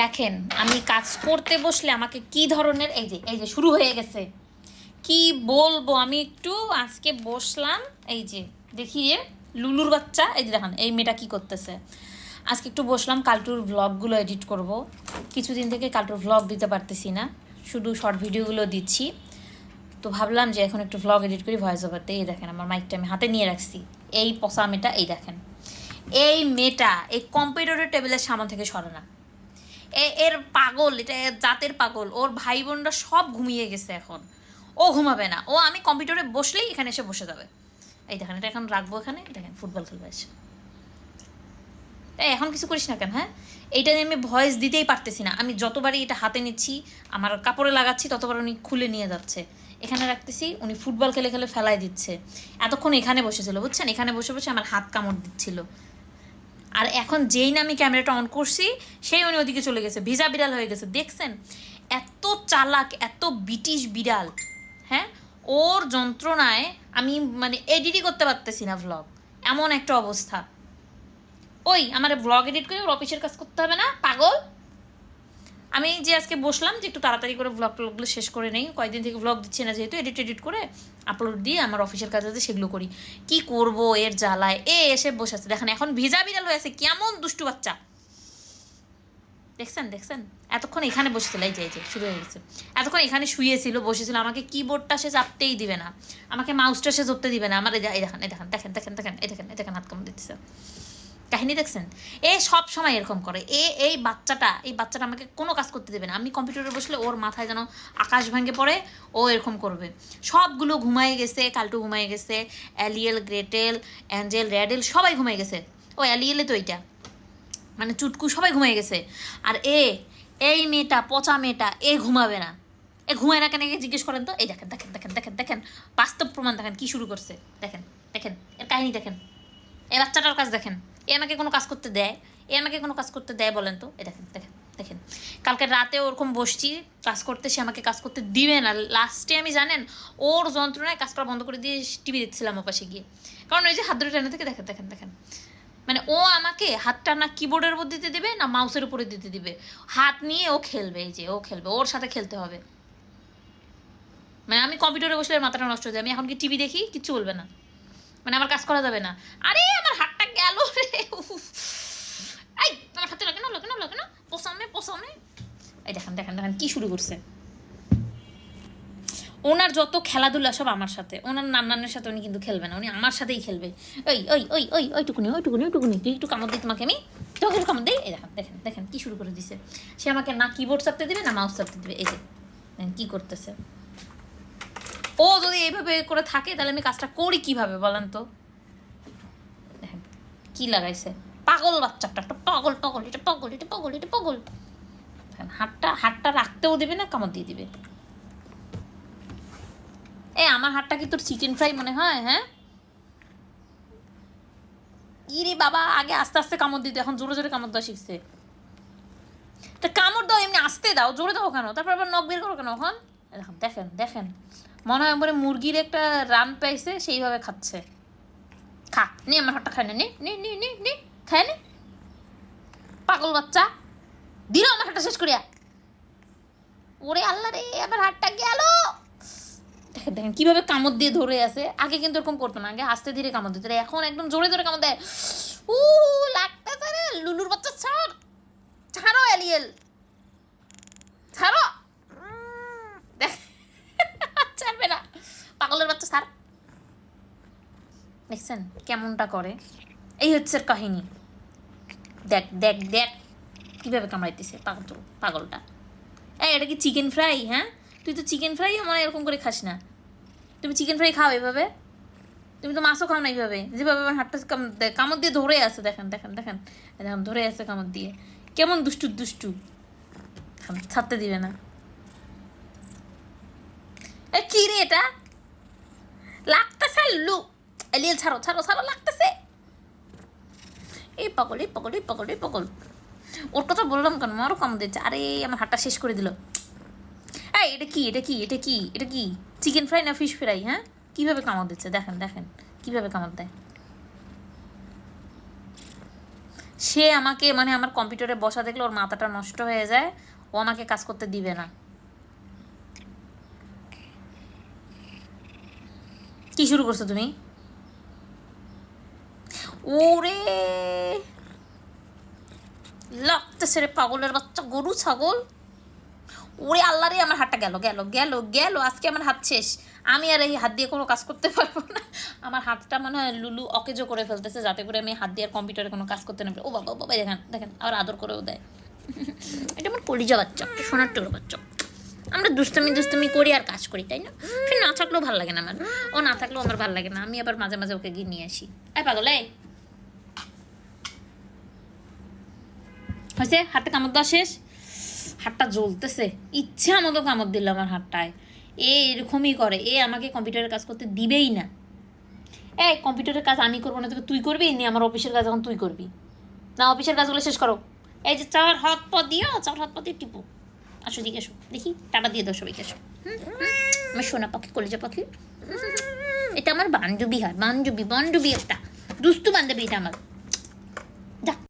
দেখেন, আমি কাজ করতে বসলে আমাকে কি ধরনের, এই যে এই যে, শুরু হয়ে গেছে। কি বলব, আমি একটু আজকে বসলাম, এই যে, দেখি এ লুলুর বাচ্চা, এই যে দেখেন, এই মেয়েটা কি করতেছে। আজকে একটু বসলাম, কালটুর ভ্লগগুলো এডিট করব। কিছুদিন থেকে কালটুর ভ্লগ দিতে পারতেছি না, শুধু শর্ট ভিডিওগুলো দিচ্ছি। তো ভাবলাম যে এখন একটু ভ্লগ এডিট করি ভয়েস ওভারতে এই দেখেন, আমার মাইকটা আমি হাতে নিয়ে রাখছি। এই পসা মেয়েটা, এই দেখেন। এই মেয়েটা, এই কম্পিউটারের টেবিলের সামনে থেকে সরে না। এর পাগল, এটা জাতের পাগল, ওর ভাই বোনরা সব ঘুমিয়ে গেছে এখন। ও ঘুমাবে না, ও আমি কম্পিউটারে বসলেই এখানে এসে বসে যাবে। এই দেখেন, এটা এখন রাখব এখানে দেখেন, ফুটবল খেলবে এসে। এখন কিছু করিস না কেন হ্যাঁ? এইটা নিয়ে আমি ভয়েস দিতেই পারতেছি না। আমি যতবারই এটা হাতে নিচ্ছি, আমার কাপড়ে লাগাচ্ছি, ততবার উনি খুলে নিয়ে যাচ্ছে। এখানে রাখতেছি, উনি ফুটবল খেলে খেলে ফেলাই দিচ্ছে। এতক্ষণ এখানে বসেছিল, বুঝছেন? এখানে বসে বসে আমার হাত কামড় দিচ্ছিল। আর এখন যেই না আমি ক্যামেরাটা অন করছি, সেই উনি ওদিকে চলে গেছে। ভিজা বিড়াল হয়ে গেছে। দেখছেন? এত চালাক, এত ব্রিটিশ বিড়াল। হ্যাঁ? ওর যন্ত্রণায় আমি মানে এডিটই করতে পারতেছি না ভ্লগ এমন একটা অবস্থা। ওই, আমার ব্লগ এডিট করে ওর অফিসের কাজ করতে হবে না? পাগল? আমি যে আজকে বসলাম যে একটু তাড়াতাড়ি করে ভ্লগ টলগুলো শেষ করে নেই, কয়েকদিন থেকে ভ্লগ দিচ্ছি না যেহেতু এডিট এডিট করে আপলোড দিয়ে আমার অফিসের কাজ আছে, সেগুলো করি। কি করব এর জ্বালায়? এ, এসে বসে আছে। দেখেন, এখন ভিজা বিড়াল হয়েছে কেমন দুষ্টু বাচ্চা। দেখছেন দেখছেন? এতক্ষণ এখানে বসেছিল, এই যে শুরু হয়ে গেছে। এতক্ষণ এখানে শুয়েছিল, বসেছিল, আমাকে কিবোর্ডটা সে চাপতেই দিবে না। আমাকে মাউসটা সে ধরতে দিবে না। আমার এই দেখেন এই দেখেন দেখেন দেখেন, এই দেখেন এই দেখেন হাত কামড় দিতেছে। কাহিনী দেখছেন? এ সব সময় এরকম করে। এ, এই বাচ্চাটা এই বাচ্চাটা আমাকে কোনো কাজ করতে দেবে না। আমি কম্পিউটারে বসলে ওর মাথায় যেন আকাশ ভেঙে পড়ে, ও এরকম করবে। সবগুলো ঘুমায় গেছে, কালটু ঘুমায় গেছে, অ্যালিয়েল, গ্রেটেল, অ্যাঞ্জেল, র্যাডেল সবাই ঘুমায় গেছে। ও অ্যালিয়েলে তো এইটা। মানে চুটকু সবাই ঘুমায় গেছে। আর এ, এই মেয়েটা, পচা মেয়েটা, এ ঘুমাবে না। এ ঘুমায় না কেন? জিজ্ঞেস করেন তো। এই দেখেন দেখেন দেখেন দেখেন দেখেন। বাস্তব প্রমাণ দেখেন, কি শুরু করছে। দেখেন দেখেন, এর কাহিনী দেখেন। এই বাচ্চাটার কাজ দেখেন। এ আমাকে কোনো কাজ করতে দেয়, এ আমাকে কোনো কাজ করতে দেয় বলেন তো। এ দেখেন দেখেন দেখেন। কালকে রাতে ওরকম বসছি, কাজ করতে, সে আমাকে কাজ করতে দিবে না। লাস্টে আমি জানেন, ওর যন্ত্রণায় কাজ করা বন্ধ করে দিয়ে টিভি দেখছিলাম ও পাশে গিয়ে। কারণ ওই যে হাত ধরে টেনে থেকে দেখেন দেখেন দেখেন। মানে ও আমাকে হাতটা না কিবোর্ডের উপর দিতে দেবে, না মাউসের উপরে দিতে দিবে। হাত নিয়ে ও খেলবে, এই যে ও খেলবে, ওর সাথে খেলতে হবে। মানে আমি কম্পিউটারে বসলে মাথাটা নষ্ট হয়ে যায়। আমি এখন কি টিভি দেখি? কিচ্ছু বলবে না। মানে আমার কাজ করা যাবে না। আরে, আমার উফ। এই আমার হাতে লাগে না লাগে না লাগে না পোষামে পোষামে। এই দেখেন দেখেন দেখেন, কি শুরু করছে। ওনার যত খেলাধুলা সব আমার সাথে। ওনার নান্নানের সাথে উনি কিন্তু খেলবে না, উনি আমার সাথেই খেলবে। ওই ওই ওই ওই ওইটুকুনি ওইটুকুনি ওইটুকুনি। তুই একটু কামড় দিই তোমাকে আমি। তোকে একটু কামড় দিই এই দেখেন দেখেন দেখেন, কি শুরু করে দিছে। সে আমাকে না কিবোর্ড চাপতে দেবে, না মাউস চাপতে দেবে। এই যে কি করতেছে। ও যদি এইভাবে করে থাকে, তাহলে আমি কাজটা করি কীভাবে বলেন তো? কি লাগাইছে? পাগল বাচ্চাটা, একটা পাগল পাগল, এটা পাগল এটা পাগল এটা পাগল। হাতটা হাতটা রাখতেও দিবে না, কামড় দিয়ে দিবে। এ, আমার হাতটা কি তোর চিকেন ফ্রাই মনে হয় হ্যাঁ? ইরে বাবা, আগে আস্তে আস্তে কামড় দিতে এখন জোরে জোরে কামড় দেওয়া শিখছে। তা কামড় দাও, এমনি আস্তে দাও, জোরে দাও কেন? তারপর আবার নখ বের করো কেন এখন? দেখেন দেখেন। মনে হয় মুরগির একটা রান পাইছে সেইভাবে খাচ্ছে। খা নে আমার হাতটা খায় না, নে নে নে নে নে খায় নে। পাগল বাচ্চা, দিল আমার হাতটা শেষ করিয়া। ওরে আল্লাহ রে, আমার হাতটা গেল। দেখেন দেখেন, কীভাবে কামড় দিয়ে ধরে আছে। আগে কিন্তু এরকম করতো না, আগে আস্তে ধীরে কামড় দিত। এখন একদম জোরে জোরে কামড় দেয়। উ, লাগতেছে রে, লুলুর বাচ্চা ছাড়। ছাড়ো, এলিয়েল। ছাড়ো উম, দেখ ছাড়বে না পাগলের বাচ্চা ছাড় দেখছেন? কেমনটা করে? এই হচ্ছে কাহিনী। দেখ দেখ দেখ, কীভাবে কামড়াইতেছে পাগল পাগলটা। এই, এটা কি চিকেন ফ্রাই হ্যাঁ? তুই তো চিকেন ফ্রাই আমার এরকম করে খাস না। তুমি চিকেন ফ্রাই খাও এভাবে। তুমি তো মাছও খাও না এইভাবে। যেভাবে আমার হাতটা কাম- কামড় দিয়ে ধরে আছে, দেখেন দেখেন দেখেন। দেখেন, ধরে আছে কামড় দিয়ে। কেমন দুষ্টু দুষ্টু। ছাড়তে দিবে না। কি রে এটা? লাগতেছে লু এলিয়েল, ছাড়ো ছাড়ো ছাড়ো, লাগতেছে। এই পাগল এই পাগল এই পাগল এই পাগল। ওর কথা বললাম কেন? আমারও কামড় দিচ্ছে আরে, আমার হাতটা শেষ করে দিল। এই, এটা কি এটা কি এটা কি এটা কি? চিকেন ফ্রাই না ফিশ ফ্রাই হ্যাঁ? কীভাবে কামড় দিচ্ছে? দেখেন দেখেন। কীভাবে কামড় দেয়? সে আমাকে মানে আমার কম্পিউটারে বসা দেখলে ওর মাথাটা নষ্ট হয়ে যায়। ও আমাকে কাজ করতে দিবে না। কি শুরু করছ তুমি? ওরে। লাগতেছে রে পাগলের বাচ্চা, গরু, ছাগল। ওরে আল্লাহ রে, আমার হাতটা গেল গেল গেল গেল, আজকে আমার হাত শেষ। আমি আর এই হাত দিয়ে কোনো কাজ করতে পারব না। আমার হাতটা মনে হয় লুলু অকেজো করে ফেলতেছে, যাতে করে আমি হাত দিয়ে আর কম্পিউটারে কোনো কাজ করতে না ও বাবা বাবা দেখেন দেখেন, আবার আদর করেও দেয়। এটা আমার কলিজা বাচ্চা সোনার টোর বাচ্চা। আমরা দুষ্টামি দুষ্টামি করি আর কাজ করি, তাই না? সে না থাকলেও ভালো লাগে না আমার। ও না থাকলেও আমার ভালো লাগে না। আমি আবার মাঝে মাঝে ওকে গিয়ে নিয়ে আসি। এই পাগল, এই। হয়েছে হাতে কামড় দেওয়া শেষ। হাতটা জ্বলতেছে। ইচ্ছা মতো কামড় দিল আমার হাতটায়। এ এরকমই করে। এ আমাকে কম্পিউটারের কাজ করতে দিবেই না। এই কম্পিউটারের কাজ আমি করব না, তোকে তুই করবি? নি, আমার অফিসের কাজ এখন তুই করবি। না, অফিসের কাজগুলো শেষ করো। এই যে চার হাত পা দিও, চার হাত পা দিয়ে টিপো। আসো দিকে এসো দেখি, টাটা দিয়ে দাও সবাইকে এসো। আমার সোনা পাখি কলেজা পাখি। এটা আমার বান্ধবী হয়। বান্ধবী বান্ধবী একটা। দুস্তু বান্ধবী এটা আমার।